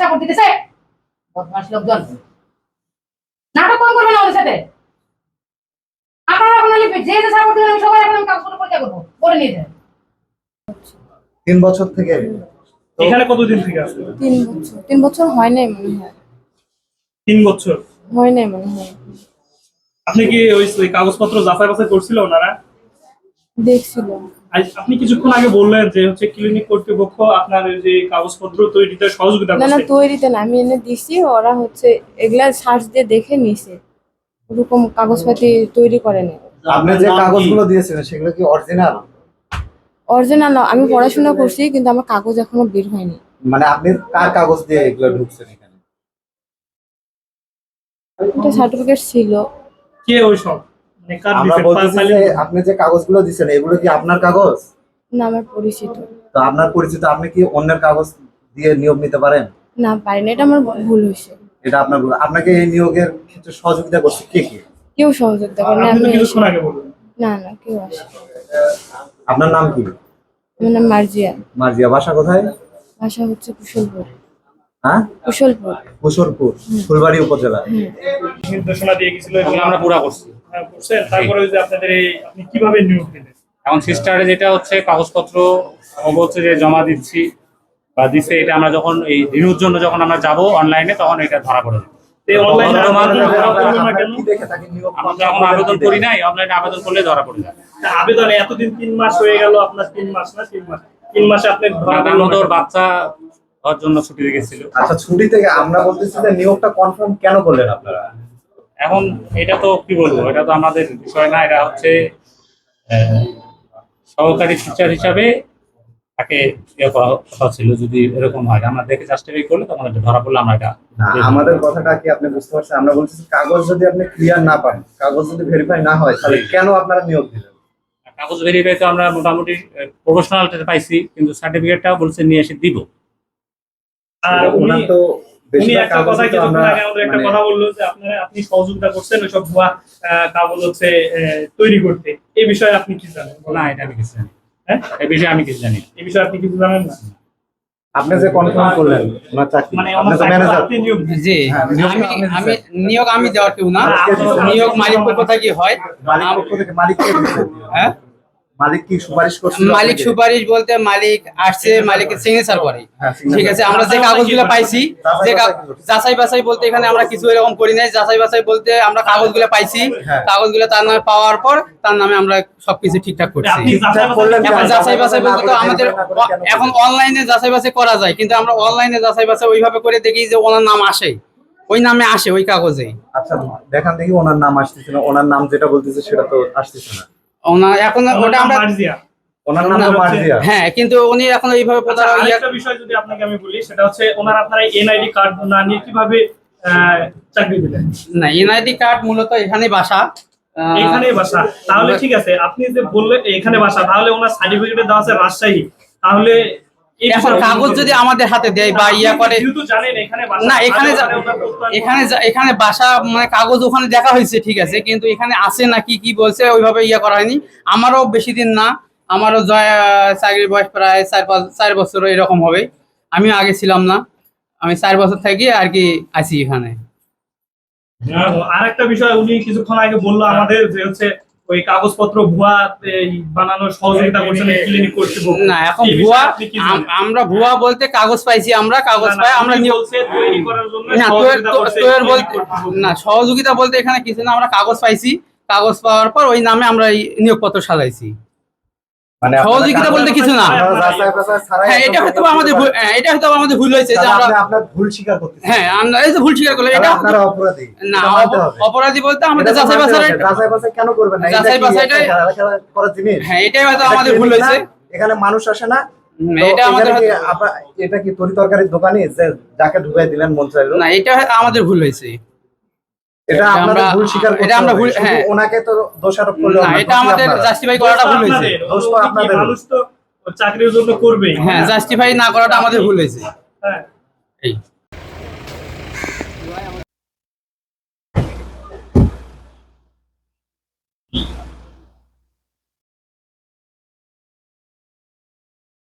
Support দিতেছে। বদমাস লোকজন। নাটক কম আমাদের সাথে। আপনারা যে যে সাপোর্ট দিবেন আমি সবাই এখন কাগজপত্র পরীক্ষা করব। করে নিয়ে তিন বছর থেকে? এখানে কতদিন থেকে আছে? তিন বছর। তিন বছর হয় নাই মনে হয়। তিন বছর? হয় নাই মনে হয়। আপনি কি ওই কাগজপত্র যাচাই বাছাই করছিল ওনারা? দেখছিল। আপনি কিছুক্ষণ আগে বললেন যে হচ্ছে ক্লিনিক কর্তৃপক্ষ আপনার যে কাগজপত্র তৈরিতে সহযোগিতা না না তৈরিতে না আমি এনে দিছি ওরা হচ্ছে এগুলা সার্চ দিয়ে দেখে নিছে। ওরকম কাগজপাতি তৈরি করেনি আপনি যে কাগজগুলো দিয়েছিলেন সেগুলো কি অরিজিনাল অরিজিনাল না আমি পড়াশোনা করছি কিন্তু আমার কাগজ এখনও বের হয়নি। মানে আপনি কার কাগজ দিয়ে এগুলো ঢুকছেন এখানে? এটা সার্টিফিকেট ছিল। কে ওই সব কার আমরা বলতেছি যে আপনি যে কাগজগুলো দিচ্ছেন এগুলো কি আপনার কাগজ? না আমার পরিচিত। তো আপনার পরিচিত আপনি কি অন্যের কাগজ দিয়ে নিয়োগ নিতে পারেন? না পারিনি এটা আমার ভুল হয়েছে। এটা আপনার ভুল। আপনাকে এই নিয়োগের ক্ষেত্রে সহযোগিতা করছে কে কে? কেউ সহযোগিতা করে না আপনি তো আমি কিছুক্ষণ আগে বললেন না না কেউ আসে আপনার নাম কি? আমার নাম মার্জিয়া। মার্জিয়া বাসা কোথায়? ভাষা হচ্ছে কুশলপুর। হ্যাঁ? কুশলপুর। কুশলপুর ফুলবাড়ি উপজেলা। নির্দেশনা দিয়ে গেছিল আমরা পুরা করছি। করছেন তারপরে যে আপনাদের এই আপনি কীভাবে নিয়োগ দিলেন? এখন সিস্টারে যেটা হচ্ছে কাগজপত্র বলছে যে জমা দিচ্ছি বা দিচ্ছে এটা আমরা যখন এই রিনিউর জন্য যখন আমরা যাব অনলাইনে তখন এটা ধরা পড়ে আমরা আবেদন করি নাই অনলাইনে আবেদন করলে ধরা পড়ে আবেদনে এতদিন তিন মাস হয়ে গেল আপনার তিন মাস না তিন মাস? তিন মাসে আপনি? বাচ্চা হওয়ার জন্য ছুটি আচ্ছা ছুটি থেকে আমরা বলতেছি যে নিয়োগটা কনফার্ম কেন করলেন আপনারা? এখন এটা তো কি বলব এটা তো আমাদের বিষয় না এটা হচ্ছে আহ, সহকারী টিচার হিসাবে তাকে ইয়ে করা কথা ছিল যদি এরকম হয়। আমরা দেখে জাস্টিফাই করলে তখন এটা ধরা পড়লে আমরা এটা না আমাদের কথাটা কি আপনি বুঝতে পারছেন? আমরা বলছি কাগজ যদি আপনি ক্লিয়ার না পান কাগজ যদি ভেরিফাই না হয় তাহলে কেন আপনারা নিয়োগ দিলেন? কাগজ ভেরিফাই তো আমরা মোটামুটি প্রফেশনাল পাইছি কিন্তু সার্টিফিকেটটাও বলছে নিয়ে এসে দিব। আর উনি তো উনি একটা কথা তো কিছুক্ষণ আগে আমাদের একটা মানে- কথা বলল যে আপনারা আপনি সহযোগিতা করছেন ওইসব ভুয়া কাগজ হচ্ছে তৈরি করতে। এই বিষয়ে আপনি কি জানেন? না এটা আমি কিছু জানি হ্যাঁ? এই বিষয়ে আমি কিছু জানি। এই বিষয়ে আপনি কিছু জানেন না? আপনি যে কনফার্ম করলেন ওনার চাকরি। মানে আপনি ম্যানেজার নিয়োগ জি হ্যাঁ, আমি নিয়োগ আমি দেওয়ার কেউ না। নিয়োগ মালিক পক্ষ থেকে হয়? মালিক পক্ষ থেকে মালিক হ্যাঁ? মালিক কি সুপারিশ করছে মালিক সুপারিশ বলতে মালিক আসছে মালিকের সিগনেচার করে। হ্যাঁ, ঠিক আছে আমরা যে কাগজগুলো পাইছি যে যাচাই বাছাই বলতে এখানে আমরা কিছু এরকম করি নাই। যাচাই বাছাই বলতে আমরা কাগজগুলো পাইছি। হ্যাঁ। কাগজগুলো তার নামে পাওয়ার পর তার নামে আমরা সবকিছু ঠিকঠাক করছি। যাচাই বাছাই এখন যাচাই বাছাই বলতে তো আমাদের এখন অনলাইনে যাচাই বাছাই করা যায় কিন্তু আমরা অনলাইনে যাচাই বাছাই ওইভাবে করে দেখি যে ওনার নাম আসে। ওই নামে আসে ওই কাগজে। আচ্ছা দেখান দেখি ওনার নাম আসতেছে না। ওনার নাম যেটা বলতেছে সেটা তো আসতেছে না। ওনার এখন ওটা আমরা ওনার নাম মার্জিয়া। হ্যাঁ কিন্তু উনি এখন এইভাবে আচ্ছা, ইয়া- আরেকটা বিষয় যদি আপনাকে আমি বলি সেটা হচ্ছে ওনার আপনারা এনআইডি কার্ড না নিয়ে কীভাবে আহ, চাকরি দিলেন না এনআইডি কার্ড মূলত এখানে বাসা। এখানেই এখানে বাসা। তাহলে ঠিক আছে আপনি যে বললেন এখানে বাসা তাহলে ওনার সার্টিফিকেটে দেওয়া আছে রাজশাহী। তাহলে এখন কাগজ যদি আমাদের হাতে দেয় বা ইয়া করে না এখানে এখানে এখানে বাসা মানে কাগজ ওখানে দেখা হয়েছে ঠিক আছে কিন্তু এখানে আছে না কি কি বলছে ওইভাবে ইয়া করা হয়নি। আমারও বেশি দিন না আমারও জয় চাকরির বয়স প্রায় চার পাঁচ চার বছর এরকম হবে। আমিও আগে ছিলাম না আমি চার বছর থেকে আর কি আছি এখানে। আর একটা বিষয় উনি কিছুক্ষণ আগে বলল আমাদের যে হচ্ছে ওই কাগজপত্র ভুয়া এই বানানোর সহযোগিতা করছেন ক্লিনিক কর্তৃপক্ষ না এখন ভুয়া? আমরা ভুয়া বলতে কাগজ পাইছি আমরা কাগজ পাই আমরা না clinic বলতে না সহযোগিতা বলতে এখানে কিছু না আমরা কাগজ পাইছি। কাগজ পাওয়ার পর ওই নামে আমরা এই নিয়োগপত্র সাজাইছি। মানে সহযোগিতা বলতে কিছু না? ছাড়াই হ্যাঁ এটা হয়তো আমাদের ভুল হ্যাঁ, এটা হয়তো আমাদের ভুল হয়েছে যে আমরা আপনার ভুল স্বীকার করতেছেন হ্যাঁ আমরা এই যে ভুল স্বীকার করলাম। এটা আপনারা অপরাধী। না বলতে আমাদের এটা যাচাই বাছাই যাচাই বাছাই কেন করবেন না? যাচাই করার জিনিস? হ্যাঁ এটাই হয়তো আমাদের ভুল হয়েছে। এখানে মানুষ আসে না। এটা আমাদের এটা কি তরি তরকারির দোকানি যে যাকে ঢুকাই দিলেন মন চাইলো না এটা হয়তো আমাদের ভুল হয়েছে। এটা আমরা- ভুল স্বীকার এটা আমরা ভুল- হ্যাঁ। ওনাকে তো দোষারোপ করলে না এটা আমাদের জাস্টিফাই করাটা ভুল হয়েছে। দোষ তো আপনাদের। মানুষ তো চাকরির জন্য করবেই। হ্যাঁ জাস্টিফাই না করাটা আমাদের ভুল হয়েছে। হ্যাঁ। এই।